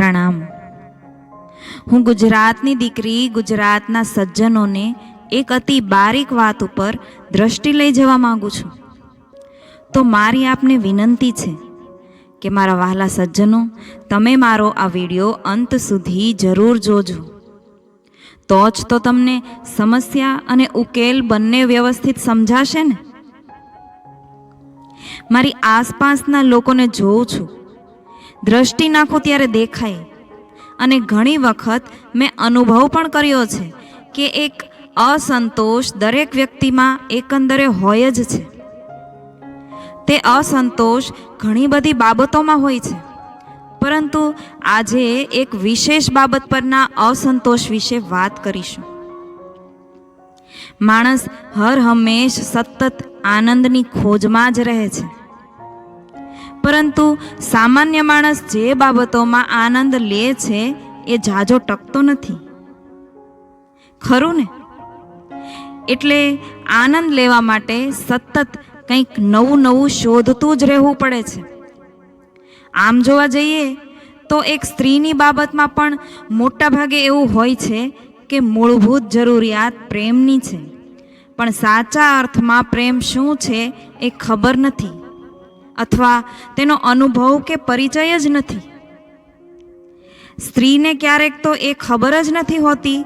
પ્રણામ. હું ગુજરાતની દીકરી ગુજરાતના સજ્જનોને એક અતિ બારીક વાત ઉપર દ્રષ્ટિ લઈ જવા માંગુ છું. તો મારી આપને વિનંતી છે કે મારા વહાલા સજ્જનો, તમે મારો આ વીડિયો અંત સુધી જરૂર જોજો. તો જ તો તમને સમસ્યા અને ઉકેલ બંને વ્યવસ્થિત સમજાશે ને? મારી આસપાસના લોકોને જોઉં છું દ્રષ્ટિ નાખો ત્યારે દેખાય. અને ઘણી વખત મેં અનુભવ પણ કર્યો છે કે એક અસંતોષ દરેક વ્યક્તિમાં એકંદરે હોય જ છે. તે અસંતોષ ઘણી બધી બાબતોમાં હોય છે. પરંતુ આજે એક વિશેષ બાબત પરના અસંતોષ વિશે વાત કરીશું. માણસ હર હંમેશ સતત આનંદની ખોજમાં જ રહે છે. પરંતુ સામાન્ય માણસ જે બાબતોમાં આનંદ લે છે, એ જાજો ટકતો નથી. ખરું ને? એટલે આનંદ લેવા માટે સતત કંઈક નવું નવું શોધતું જ રહેવું પડે છે. આમ જોવા જઈએ, તો એક સ્ત્રીની બાબતમાં પણ મોટાભાગે એવું હોય છે કે મૂળભૂત જરૂરિયાત પ્રેમની છે. પણ સાચા અર્થમાં પ્રેમ શું છે, એ ખબર નથી. અથવા તેનો અનુભવ કે પરિચય જ નથી. સ્ત્રીને ક્યારેક તો એ ખબર જ નથી હોતી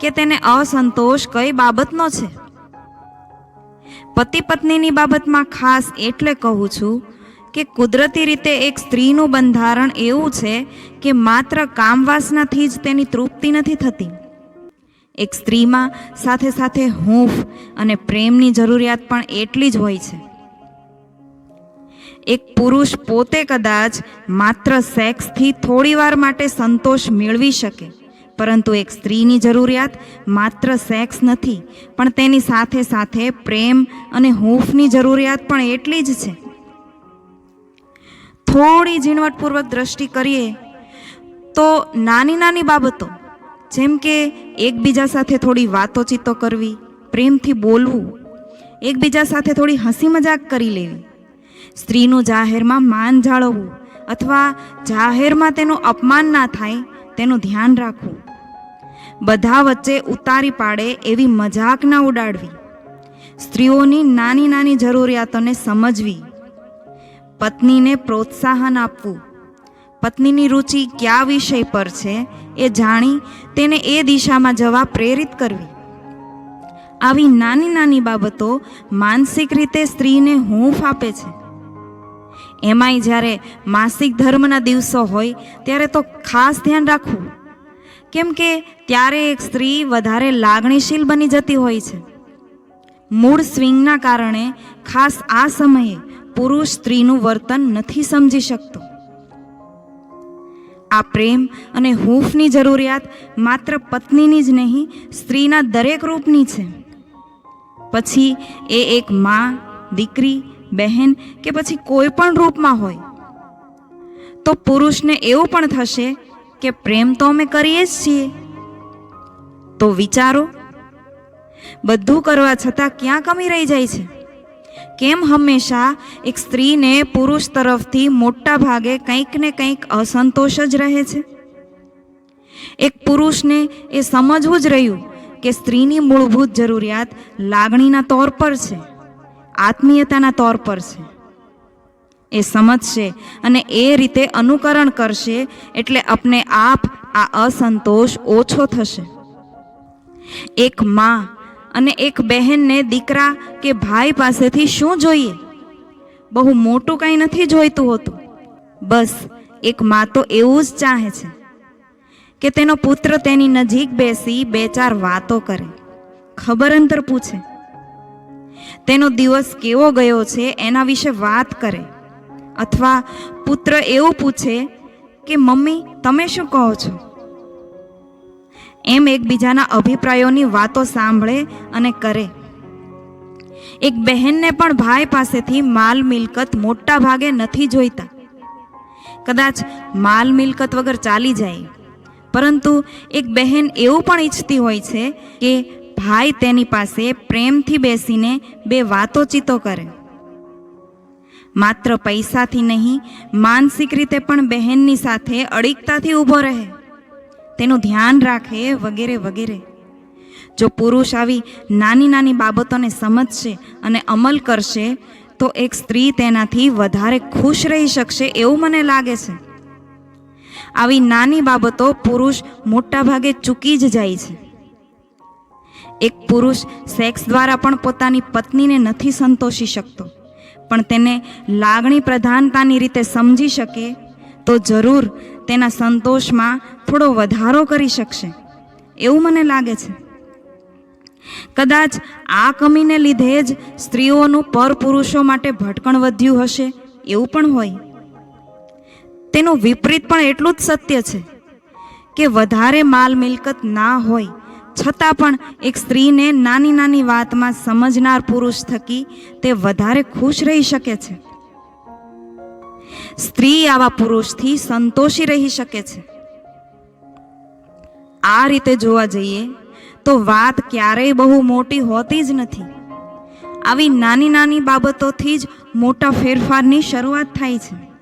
કે તેને અસંતોષ કઈ બાબતનો છે. પતિ પત્નીની બાબતમાં ખાસ એટલે કહું છું કે કુદરતી રીતે એક સ્ત્રીનું બંધારણ એવું છે કે માત્ર કામવાસનાથી જ તેની તૃપ્તિ નથી થતી. એક સ્ત્રીમાં સાથે સાથે હૂંફ અને પ્રેમની જરૂરિયાત પણ એટલી જ હોય છે. એક પુરુષ પોતે કદાચ માત્ર સેક્સથી થોડીવાર માટે સંતોષ મેળવી શકે. પરંતુ એક સ્ત્રીની જરૂરિયાત માત્ર સેક્સ નથી, પણ તેની સાથે સાથે પ્રેમ અને હૂંફની જરૂરિયાત પણ એટલી જ છે. થોડી ઝીણવટપૂર્વક દ્રષ્ટિ કરીએ તો નાની નાની બાબતો, જેમ કે એકબીજા સાથે થોડી વાતોચીતો કરવી, પ્રેમથી બોલવું, એકબીજા સાથે થોડી હસી મજાક કરી લેવી સ્ત્રીનું જાહેરમાં માન જાળવવું અથવા જાહેરમાં તેનું અપમાન ના થાય તેનું ધ્યાન રાખવું. બધા વચ્ચે ઉતારી પાડે એવી મજાક ના ઉડાડવી. સ્ત્રીઓની નાની નાની જરૂરિયાતોને સમજવી. પત્નીને પ્રોત્સાહન આપવું. પત્નીની રુચિ કયા વિષય પર છે એ જાણી તેને એ દિશામાં જવા પ્રેરિત કરવી. આવી નાની નાની બાબતો માનસિક રીતે સ્ત્રીને હૂંફ આપે છે. એમાંય જ્યારે માસિક ધર્મના દિવસો હોય, ત્યારે તો ખાસ ધ્યાન રાખવું. કેમ કે ત્યારે એક સ્ત્રી વધારે લાગણીશીલ બની જતી હોય છે. મૂળ સ્વિંગના કારણે ખાસ આ સમયે પુરુષ સ્ત્રીનું વર્તન નથી સમજી શકતો. આ પ્રેમ અને હૂંફની જરૂરિયાત માત્ર પત્નીની જ નહીં, સ્ત્રીના દરેક રૂપની છે. પછી એ એક મા, દીકરી બહેન કે પછી કોઈ પણ રૂપમાં હોય. તો પુરુષને એવું પણ થશે કે પ્રેમ તો અમે કરીએ જ છીએ. તો વિચારો, બધું કરવા છતાં ક્યાં કમી રહી જાય છે? કેમ હંમેશા એક સ્ત્રીને પુરુષ તરફથી મોટા ભાગે કંઈક ને કંઈક અસંતોષ જ રહે છે? એક પુરુષને એ સમજવું જ રહ્યું કે સ્ત્રીની મૂળભૂત જરૂરિયાત લાગણીના તોર પર છે. આત્મીયતાના તોર પર છે. એ સમજશે અને એ રીતે અનુકરણ કરશે એટલે આપને આપ આ અસંતોષ ઓછો થશે. એક માં અને એક બહેનને દીકરા કે ભાઈ પાસેથી શું જોઈએ? બહુ મોટું કંઈ નથી જોઈતું હોતું. બસ, એક માં તો એવું જ ચાહે છે કે તેનો પુત્ર તેની નજીક બેસી બે ચાર વાતો કરે. ખબર અંતર પૂછે. તેનો દિવસ કેવો ગયો છે એના વિશે વાત કરે. અથવા પુત્ર એવું પૂછે કે, મમ્મી, તમે શું કહો છો? એમ એકબીજાના અભિપ્રાયોની વાતો સાંભળે અને કરે. એક બહેનને પણ ભાઈ પાસેથી માલ મિલકત મોટા ભાગે નથી જોઈતા. કદાચ માલ મિલકત વગર ચાલી જાય. પરંતુ એક બહેન એવું પણ ઈચ્છતી હોય છે કે ભાઈ તેની પાસે પ્રેમથી બેસીને બે વાતો ચીતો કરે. માત્ર પૈસાથી નહીં, માનસિક રીતે પણ બહેનની સાથે અડીકતાથી ઊભો રહે. તેનું ધ્યાન રાખે વગેરે વગેરે. જો પુરુષ આવી નાની નાની બાબતોને સમજશે અને અમલ કરશે, તો એક સ્ત્રી તેનાથી વધારે ખુશ રહી શકશે એવું મને લાગે છે. આવી નાની બાબતો પુરુષ મોટાભાગે ચૂકી જ જાય છે. એક પુરુષ સેક્સ દ્વારા પણ પોતાની પત્નીને નથી સંતોષી શકતો. પણ તેને લાગણી પ્રધાનતાની રીતે સમજી શકે, તો જરૂર તેના સંતોષમાં થોડો વધારો કરી શકશે. એવું મને લાગે છે. કદાચ આ કમીને લીધે જ સ્ત્રીઓનું પર પુરુષો માટે ભટકણ વધ્યું હશે, એવું પણ હોય. તેનું વિપરીત પણ એટલું જ સત્ય છે કે વધારે માલ મિલકત ના હોય છતાં પણ એક સ્ત્રીને નાની નાની વાતમાં સમજનાર પુરુષ થકી તે વધારે ખુશ રહી શકે છે. સ્ત્રી આવા પુરુષથી સંતોષી રહી શકે છે. આ રીતે જોવા જઈએ તો વાત ક્યારેય બહુ મોટી હોતી જ નથી. આવી નાની નાની બાબતોથી જ મોટા ફેરફારની શરૂઆત થાય છે.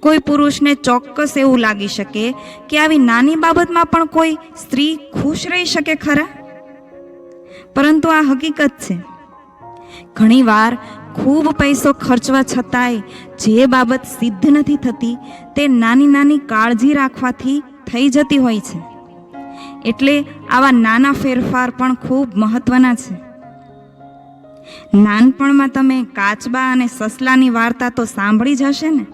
કોઈ પુરુષને ચોક્કસ એવું લાગી શકે કે આવી નાની બાબતમાં પણ કોઈ સ્ત્રી ખુશ રહી શકે ખરા? પરંતુ આ હકીકત છે. ઘણીવાર ખૂબ પૈસો ખર્ચવા છતાંય જે બાબત સિદ્ધ નથી થતી તે નાની નાની કાળજી રાખવાથી થઈ જતી હોય છે. એટલે આવા નાના ફેરફાર પણ ખૂબ મહત્વના છે. નાનપણમાં તમે કાચબા અને સસલાની વાર્તા તો સાંભળી જ હશે ને?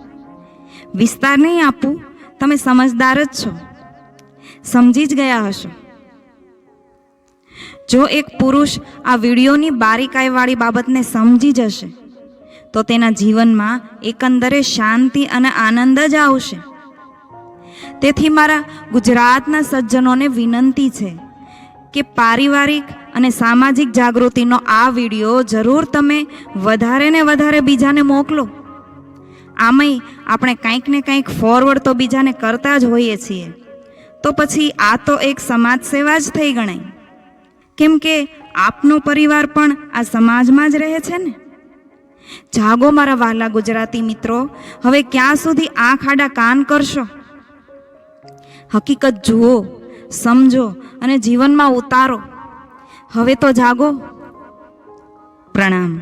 વિસ્તાર નહીં આપું? તમે સમજદાર જ છો. સમજી જ ગયા હશો. જો એક પુરુષ આ વિડીયોની બારીકાઈવાળી બાબતને સમજી જશે, તો તેના જીવનમાં એકંદરે શાંતિ અને આનંદ જ આવશે. તેથી મારા ગુજરાતના સજ્જનોને વિનંતી છે કે પારિવારિક અને સામાજિક જાગૃતિનો આ વીડિયો જરૂર તમે વધારે ને વધારે બીજાને મોકલો. આમાંય આપણે કંઈક ને કંઈક ફોરવર્ડ તો બીજાને કરતા જ હોઈએ છીએ. તો પછી આ તો એક સમાજ સેવા જ થઈ ગણાય. કેમ કે આપનો પરિવાર પણ આ સમાજમાં જ રહે છે ને? જાગો મારા વહાલા ગુજરાતી મિત્રો, હવે ક્યાં સુધી આંખ આડા કાન કરશો? હકીકત જુઓ, સમજો અને જીવનમાં ઉતારો. હવે તો જાગો. પ્રણામ.